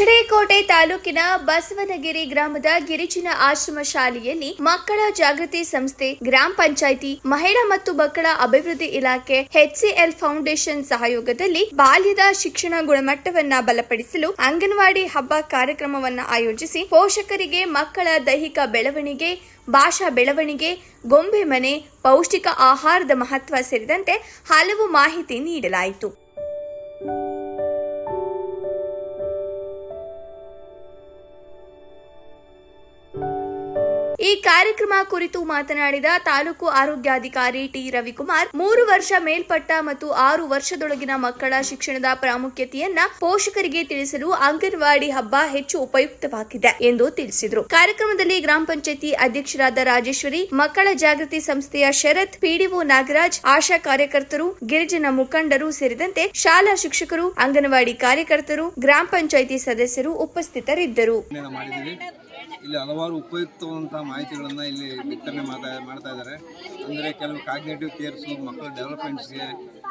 ಎಚ್ಡಿಕೋಟೆ ತಾಲೂಕಿನ ಬಸವನಗಿರಿ ಗ್ರಾಮದ ಗಿರಿಜನ ಆಶ್ರಮ ಶಾಲೆಯಲ್ಲಿ ಮಕ್ಕಳ ಜಾಗೃತಿ ಸಂಸ್ಥೆ, ಗ್ರಾಮ ಪಂಚಾಯಿತಿ, ಮಹಿಳಾ ಮತ್ತು ಮಕ್ಕಳ ಅಭಿವೃದ್ಧಿ ಇಲಾಖೆ ಎಚ್ಸಿಎಲ್ ಫೌಂಡೇಶನ್ ಸಹಯೋಗದಲ್ಲಿ ಬಾಲ್ಯದ ಶಿಕ್ಷಣ ಗುಣಮಟ್ಟವನ್ನ ಬಲಪಡಿಸಲು ಅಂಗನವಾಡಿ ಹಬ್ಬ ಕಾರ್ಯಕ್ರಮವನ್ನು ಆಯೋಜಿಸಿ ಪೋಷಕರಿಗೆ ಮಕ್ಕಳ ದೈಹಿಕ ಬೆಳವಣಿಗೆ, ಭಾಷಾ ಬೆಳವಣಿಗೆ, ಗೊಂಬೆ ಮನೆ, ಪೌಷ್ಟಿಕ ಆಹಾರದ ಮಹತ್ವ ಸೇರಿದಂತೆ ಹಲವು ಮಾಹಿತಿ ನೀಡಲಾಯಿತು. ಈ ಕಾರ್ಯಕ್ರಮ ಕುರಿತು ಮಾತನಾಡಿದ ತಾಲೂಕು ಆರೋಗ್ಯಾಧಿಕಾರಿ ಟಿ ರವಿಕುಮಾರ್, ಮೂರು ವರ್ಷ ಮೇಲ್ಪಟ್ಟ ಮತ್ತು ಆರು ವರ್ಷದೊಳಗಿನ ಮಕ್ಕಳ ಶಿಕ್ಷಣದ ಪ್ರಾಮುಖ್ಯತೆಯನ್ನ ಪೋಷಕರಿಗೆ ತಿಳಿಸಲು ಅಂಗನವಾಡಿ ಹಬ್ಬ ಹೆಚ್ಚು ಉಪಯುಕ್ತವಾಗಿದೆ ಎಂದು ತಿಳಿಸಿದರು. ಕಾರ್ಯಕ್ರಮದಲ್ಲಿ ಗ್ರಾಮ ಪಂಚಾಯತಿ ಅಧ್ಯಕ್ಷರಾದ ರಾಜೇಶ್ವರಿ, ಮಕ್ಕಳ ಜಾಗೃತಿ ಸಂಸ್ಥೆಯ ಶರತ್, ಪಿಡಿಒ ನಾಗರಾಜ್, ಆಶಾ ಕಾರ್ಯಕರ್ತರು, ಗಿರಿಜನ ಮುಖಂಡರು ಸೇರಿದಂತೆ ಶಾಲಾ ಶಿಕ್ಷಕರು, ಅಂಗನವಾಡಿ ಕಾರ್ಯಕರ್ತರು, ಗ್ರಾಮ ಪಂಚಾಯಿತಿ ಸದಸ್ಯರು ಉಪಸ್ಥಿತರಿದ್ದರು. ಇಲ್ಲಿ ಹಲವಾರು ಉಪಯುಕ್ತವಾದಂತಹ ಮಾಹಿತಿಗಳನ್ನು ಇಲ್ಲಿ ವಿತರಣೆ ಮಾಡ್ತಾ ಮಾಡ್ತಾ ಇದ್ದಾರೆ. ಅಂದರೆ ಕೆಲವು ಕಾಗ್ನೇಟಿವ್ ಕೇರ್ಸು ಮಕ್ಕಳ ಡೆವಲಪ್ಮೆಂಟ್ಸ್ಗೆ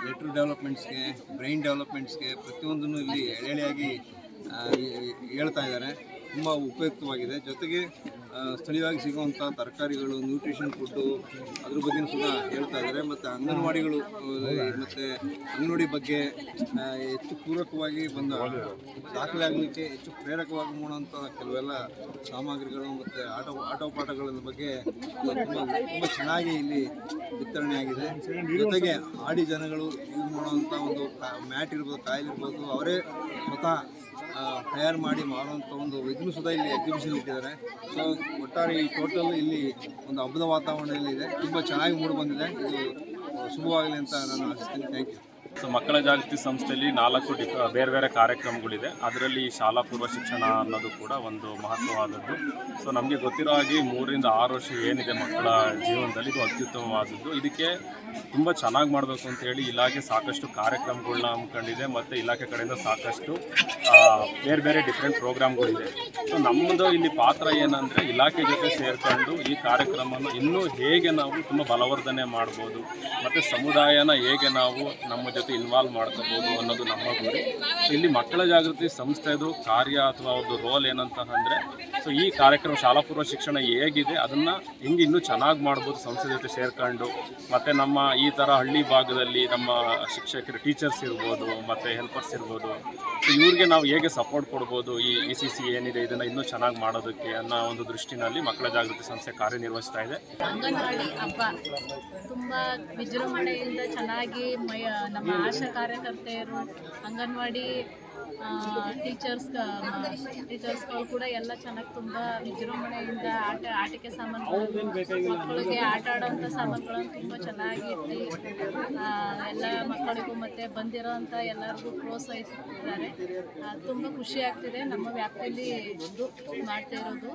ಲೆಟ್ರ್ ಡೆವಲಪ್ಮೆಂಟ್ಸ್ಗೆ ಬ್ರೈನ್ ಡೆವಲಪ್ಮೆಂಟ್ಸ್ಗೆ ಪ್ರತಿಯೊಂದನ್ನು ಇಲ್ಲಿ ಎಳೆಯಾಗಿ ಹೇಳ್ತಾ ಇದ್ದಾರೆ. ತುಂಬ ಉಪಯುಕ್ತವಾಗಿದೆ. ಜೊತೆಗೆ ಸ್ಥಳೀಯವಾಗಿ ಸಿಗುವಂಥ ತರಕಾರಿಗಳು ನ್ಯೂಟ್ರಿಷನ್ ಫುಡ್ಡು ಅದ್ರ ಬಗ್ಗೆ ಸಹ ಹೇಳ್ತಾ ಇದ್ದಾರೆ. ಮತ್ತು ಅಂಗನವಾಡಿಗಳು ಮತ್ತು ಅಂಗನವಾಡಿ ಬಗ್ಗೆ ಹೆಚ್ಚು ಪೂರಕವಾಗಿ ಬಂದ ದಾಖಲೆ ಆಗಲಿಕ್ಕೆ ಹೆಚ್ಚು ಪ್ರೇರಕವಾಗಿ ಮಾಡುವಂಥ ಕೆಲವೆಲ್ಲ ಸಾಮಗ್ರಿಗಳು ಮತ್ತು ಆಟೋ ಆಟೋಪಾಠಗಳ ಬಗ್ಗೆ ತುಂಬ ತುಂಬ ಚೆನ್ನಾಗಿ ಇಲ್ಲಿ ವಿತರಣೆ ಆಗಿದೆ. ಜೊತೆಗೆ ಆಡಿ ಜನಗಳು ಯೂಸ್ ಮಾಡುವಂಥ ಒಂದು ಮ್ಯಾಟ್ ಇರ್ಬೋದು, ಕಾಯಿಲ್ ಇರ್ಬೋದು, ಅವರೇ ಸ್ವತಃ ತಯಾರು ಮಾಡಿ ಮಾರುವಂಥ ಒಂದು ಇದನ್ನು ಸುಧಾ ಇಲ್ಲಿ ಎಕ್ಸಿಬಿಷನ್ ಇಟ್ಟಿದ್ದಾರೆ. ಸೊ ಒಟ್ಟಾರೆ ಈ ಟೋಟಲ್ ಇಲ್ಲಿ ಒಂದು ಹಬ್ಬದ ವಾತಾವರಣ ಇಲ್ಲಿ ಇದೆ. ತುಂಬ ಚೆನ್ನಾಗಿ ಮೂಡಿ ಬಂದಿದೆ. ಇದು ಶುಭವಾಗಲಿ ಅಂತ ನಾನು ಆಶಿಸ್ತೀನಿ. ಥ್ಯಾಂಕ್ ಯು ಸೊ ಮಕ್ಕಳ ಜಾಗೃತಿ ಸಂಸ್ಥೆಯಲ್ಲಿ ನಾಲ್ಕು ಡಿಫ್ ಬೇರೆ ಬೇರೆ ಕಾರ್ಯಕ್ರಮಗಳಿದೆ. ಅದರಲ್ಲಿ ಶಾಲಾ ಪೂರ್ವ ಶಿಕ್ಷಣ ಅನ್ನೋದು ಕೂಡ ಒಂದು ಮಹತ್ವವಾದದ್ದು. ಸೊ ನಮಗೆ ಗೊತ್ತಿರೋ ಹಾಗೆ ಮೂರರಿಂದ ಆರು ವರ್ಷ ಏನಿದೆ ಮಕ್ಕಳ ಜೀವನದಲ್ಲಿ, ಇದು ಅತ್ಯುತ್ತಮವಾದದ್ದು. ಇದಕ್ಕೆ ತುಂಬ ಚೆನ್ನಾಗಿ ಮಾಡಬೇಕು ಅಂತ ಹೇಳಿ ಇಲಾಖೆ ಸಾಕಷ್ಟು ಕಾರ್ಯಕ್ರಮಗಳನ್ನ ಹಮ್ಮಿಕೊಂಡಿದೆ ಮತ್ತು ಇಲಾಖೆ ಕಡೆಯಿಂದ ಸಾಕಷ್ಟು ಬೇರೆ ಬೇರೆ ಡಿಫ್ರೆಂಟ್ ಪ್ರೋಗ್ರಾಮ್ಗಳಿದೆ ಸೊ ನಮ್ಮದು ಇಲ್ಲಿ ಪಾತ್ರ ಏನಂದರೆ ಇಲಾಖೆ ಜೊತೆ ಸೇರಿಕೊಂಡು ಈ ಕಾರ್ಯಕ್ರಮವನ್ನು ಇನ್ನೂ ಹೇಗೆ ನಾವು ತುಂಬ ಬಲವರ್ಧನೆ ಮಾಡ್ಬೋದು, ಮತ್ತು ಸಮುದಾಯನ ಹೇಗೆ ನಾವು ನಮ್ಮ ಜೊತೆ ಇನ್ವಾಲ್ವ್ ಮಾಡ್ಕೋಬೋದು ಅನ್ನೋದು ನಮ್ಮ ಗುರಿ. ಇಲ್ಲಿ ಮಕ್ಕಳ ಜಾಗೃತಿ ಸಂಸ್ಥೆದು ಕಾರ್ಯ ಅಥವಾ ಅವ್ರದ್ದು ರೋಲ್ ಏನಂತ ಅಂದರೆ ಸೊ ಈ ಕಾರ್ಯಕ್ರಮ ಶಾಲಾ ಪೂರ್ವ ಶಿಕ್ಷಣ ಹೇಗಿದೆ, ಅದನ್ನು ಹೆಂಗೆ ಇನ್ನೂ ಚೆನ್ನಾಗಿ ಮಾಡ್ಬೋದು ಸಂಸ್ಥೆ ಜೊತೆ ಸೇರ್ಕೊಂಡು ಮತ್ತು ನಮ್ಮ ಈ ಥರ ಹಳ್ಳಿ ಭಾಗದಲ್ಲಿ ನಮ್ಮ ಶಿಕ್ಷಕರು ಟೀಚರ್ಸ್ ಇರ್ಬೋದು, ಮತ್ತು ಹೆಲ್ಪರ್ಸ್ ಇರ್ಬೋದು ಸೊ ಇವ್ರಿಗೆ ನಾವು ಹೇಗೆ ಸಪೋರ್ಟ್ ಕೊಡ್ಬೋದು, ಈ ಇ ಸಿ ಸಿ ಏನಿದೆ, ಇದನ್ನು ಇನ್ನೂ ಚೆನ್ನಾಗಿ ಮಾಡೋದಕ್ಕೆ ಅನ್ನೋ ಒಂದು ದೃಷ್ಟಿನಲ್ಲಿ ಮಕ್ಕಳ ಜಾಗೃತಿ ಸಂಸ್ಥೆ ಕಾರ್ಯನಿರ್ವಹಿಸ್ತಾ ಇದೆ. ಅಂಗನವಾಡಿ ಹಬ್ಬ ತುಂಬ ವಿಜೃಂಭಣೆಯಿಂದ ಚೆನ್ನಾಗಿ ನಮ್ಮ ಆಶಾ ಕಾರ್ಯಕರ್ತೆಯರು ಅಂಗನವಾಡಿ ಟೀಚರ್ಸ್ ಟೀಚರ್ಸ್ಗಳು ಕೂಡ ಎಲ್ಲ ಚೆನ್ನಾಗಿ ತುಂಬ ವಿಜೃಂಭಣೆಯಿಂದ ಆಟ, ಆಟಿಕೆ ಸಾಮಾನುಗಳು, ಮಕ್ಕಳಿಗೆ ಆಟ ಆಡೋವಂಥ ಸಾಮಾನುಗಳನ್ನು ತುಂಬ ಚೆನ್ನಾಗಿ ಇಟ್ಟು ಎಲ್ಲ ಮಕ್ಕಳಿಗೂ ಮತ್ತು ಬಂದಿರೋಂಥ ಎಲ್ಲರಿಗೂ ಪ್ರೋತ್ಸಾಹಿಸುತ್ತಿದ್ದಾರೆ. ತುಂಬ ಖುಷಿ ಆಗ್ತಿದೆ ನಮ್ಮ ವ್ಯಾಪ್ತಿಯಲ್ಲಿ ಇದು ಮಾಡ್ತಾ ಇರೋದು.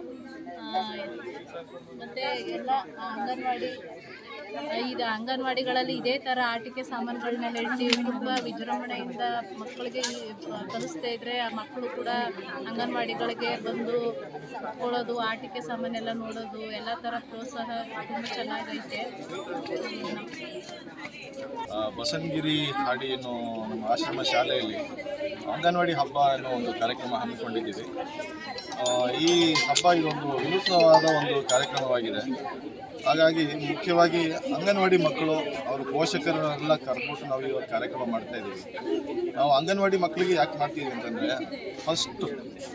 ಮತ್ತು ಎಲ್ಲ ಅಂಗನವಾಡಿ ಈಗ ಅಂಗನವಾಡಿಗಳಲ್ಲಿ ಇದೇ ಥರ ಆಟಿಕೆ ಸಾಮಾನುಗಳನ್ನ ಇಟ್ಟು ತುಂಬ ವಿಜೃಂಭಣೆಯಿಂದ ಮಕ್ಕಳಿಗೆ ಕಲಿಸ್ತಾ ಇದ್ರೆ ಆ ಮಕ್ಕಳು ಕೂಡ ಅಂಗನವಾಡಿಗಳಿಗೆ ಬಂದು ಕೊಡೋದು ಆಟಿಕೆ ಸಾಮಾನೆಲ್ಲ ನೋಡೋದು ಎಲ್ಲ ಥರ ಪ್ರೋತ್ಸಾಹ ತುಂಬ ಚೆನ್ನಾಗೈತೆ. ಆ, ಬಸವನಗಿರಿ ಹಾಡಿ ನಮ್ಮ ಆಶ್ರಮ ಶಾಲೆಯಲ್ಲಿ ಅಂಗನವಾಡಿ ಹಬ್ಬ ಅನ್ನೋ ಒಂದು ಕಾರ್ಯಕ್ರಮ ಹಮ್ಮಿಕೊಂಡಿದ್ದೀವಿ. ಈ ಹಬ್ಬ ಇದೊಂದು ವಿನೂತನವಾದ ಒಂದು ಕಾರ್ಯಕ್ರಮವಾಗಿದೆ. ಹಾಗಾಗಿ ಮುಖ್ಯವಾಗಿ ಅಂಗನವಾಡಿ ಮಕ್ಕಳು ಅವ್ರ ಪೋಷಕರನ್ನೆಲ್ಲ ಕರ್ಬಿಟ್ಟು ನಾವು ಇವಾಗ ಕಾರ್ಯಕ್ರಮ ಮಾಡ್ತಾ ಇದ್ದೀವಿ ನಾವು ಅಂಗನವಾಡಿ ಮಕ್ಕಳಿಗೆ ಯಾಕೆ ಮಾಡ್ತೀವಿ ಅಂತಂದರೆ ಫಸ್ಟ್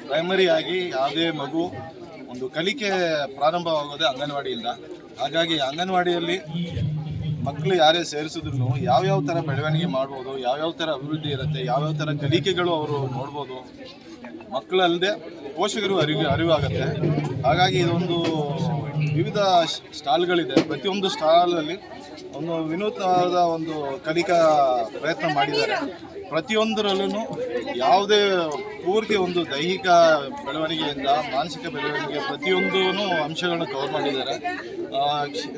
ಪ್ರೈಮರಿ ಆಗಿ ಯಾವುದೇ ಮಗು ಒಂದು ಕಲಿಕೆ ಪ್ರಾರಂಭವಾಗೋದೇ ಅಂಗನವಾಡಿಯಿಂದ. ಹಾಗಾಗಿ ಅಂಗನವಾಡಿಯಲ್ಲಿ ಮಕ್ಕಳು ಯಾರೇ ಸೇರಿಸಿದ್ರು ಯಾವ್ಯಾವ ಥರ ಬೆಳವಣಿಗೆ ಮಾಡ್ಬೋದು, ಯಾವ್ಯಾವ ಥರ ಅಭಿವೃದ್ಧಿ ಇರುತ್ತೆ, ಯಾವ್ಯಾವ ಥರ ಕಲಿಕೆಗಳು ಅವರು ನೋಡ್ಬೋದು, ಮಕ್ಕಳಲ್ಲದೆ ಪೋಷಕರು ಅರಿವು ಅರಿವಾಗುತ್ತೆ. ಹಾಗಾಗಿ ಇದೊಂದು ವಿವಿಧ ಸ್ಟಾಲ್ಗಳಿದೆ. ಪ್ರತಿಯೊಂದು ಸ್ಟಾಲಲ್ಲಿ ಒಂದು ವಿನೂತನವಾದ ಒಂದು ಕಲಿಕಾ ಪ್ರಯತ್ನ ಮಾಡಿದ್ದಾರೆ. ಪ್ರತಿಯೊಂದರಲ್ಲೂ ಯಾವುದೇ ಪೂರ್ತಿ ಒಂದು ದೈಹಿಕ ಬೆಳವಣಿಗೆಯಿಂದ ಮಾನಸಿಕ ಬೆಳವಣಿಗೆ ಪ್ರತಿಯೊಂದೂ ಅಂಶಗಳನ್ನು ಕವರ್ ಮಾಡಿದ್ದಾರೆ.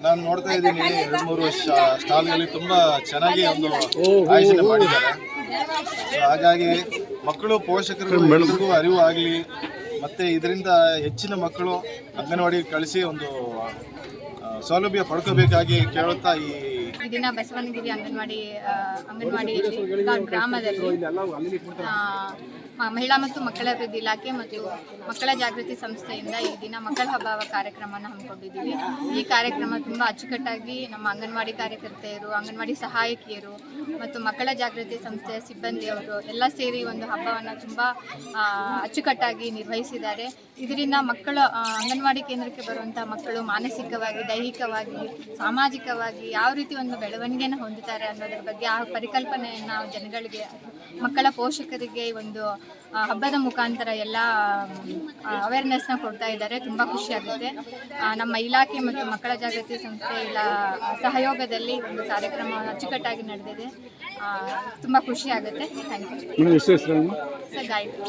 ನಾನು ನೋಡ್ತಾ ಇದ್ದೀನಿ ಎರಡು ಮೂರು ಶಾ- ಸ್ಟಾಲ್ಗಳಲ್ಲಿ ತುಂಬ ಚೆನ್ನಾಗಿ ಒಂದು ಆಯೋಜನೆ ಮಾಡಿದ್ದಾರೆ. ಹಾಗಾಗಿ ಮಕ್ಕಳು ಪೋಷಕರು ಅರಿವು ಆಗಲಿ. ಮತ್ತೆ ಇದರಿಂದ ಹೆಚ್ಚಿನ ಮಕ್ಕಳು ಅಂಗನವಾಡಿಗೆ ಕಳಿಸಿ ಒಂದು ಸೌಲಭ್ಯ ಪಡ್ಕೋಬೇಕಾಗಿ ಕೇಳುತ್ತಾ ಈ ದಿನ ಬಸವನಗಿರಿ ಅಂಗನವಾಡಿ ಅಂಗನವಾಡಿ ಗ್ರಾಮದಲ್ಲಿ ಮಹಿಳಾ ಮತ್ತು ಮಕ್ಕಳ ಅಭಿವೃದ್ಧಿ ಇಲಾಖೆ ಮತ್ತು ಮಕ್ಕಳ ಜಾಗೃತಿ ಸಂಸ್ಥೆಯಿಂದ ಈ ದಿನ ಮಕ್ಕಳ ಹಬ್ಬ ಕಾರ್ಯಕ್ರಮವನ್ನು ಹಮ್ಮಿಕೊಂಡಿದ್ದೀವಿ. ಈ ಕಾರ್ಯಕ್ರಮ ತುಂಬ ಅಚ್ಚುಕಟ್ಟಾಗಿ ನಮ್ಮ ಅಂಗನವಾಡಿ ಕಾರ್ಯಕರ್ತೆಯರು, ಅಂಗನವಾಡಿ ಸಹಾಯಕಿಯರು ಮತ್ತು ಮಕ್ಕಳ ಜಾಗೃತಿ ಸಂಸ್ಥೆಯ ಸಿಬ್ಬಂದಿಯವರು ಎಲ್ಲ ಸೇರಿ ಒಂದು ಹಬ್ಬವನ್ನು ತುಂಬ ಅಚ್ಚುಕಟ್ಟಾಗಿ ನಿರ್ವಹಿಸಿದ್ದಾರೆ. ಇದರಿಂದ ಮಕ್ಕಳ ಅಂಗನವಾಡಿ ಕೇಂದ್ರಕ್ಕೆ ಬರುವಂಥ ಮಕ್ಕಳು ಮಾನಸಿಕವಾಗಿ, ದೈಹಿಕವಾಗಿ, ಸಾಮಾಜಿಕವಾಗಿ ಯಾವ ರೀತಿ ಒಂದು ಬೆಳವಣಿಗೆಯನ್ನು ಹೊಂದುತ್ತಾರೆ ಅನ್ನೋದ್ರ ಬಗ್ಗೆ ಆ ಪರಿಕಲ್ಪನೆಯನ್ನು ಜನಗಳಿಗೆ, ಮಕ್ಕಳ ಪೋಷಕರಿಗೆ ಒಂದು ಹಬ್ಬದ ಮುಖಾಂತರ ಎಲ್ಲ ಅವೇರ್ನೆಸ್ನ ಕೊಡ್ತಾ ಇದ್ದಾರೆ. ತುಂಬ ಖುಷಿಯಾಗುತ್ತೆ ನಮ್ಮ ಇಲಾಖೆ ಮತ್ತು ಮಕ್ಕಳ ಜಾಗೃತಿ ಸಂಸ್ಥೆ ಇಲ್ಲ ಸಹಯೋಗದಲ್ಲಿ ಒಂದು ಕಾರ್ಯಕ್ರಮ ಅಚ್ಚುಕಟ್ಟಾಗಿ ನಡೆದಿದೆ. ತುಂಬ ಖುಷಿಯಾಗುತ್ತೆ ಥ್ಯಾಂಕ್ ಯು ಸರ್ ಗಾಯತ್ರಿ.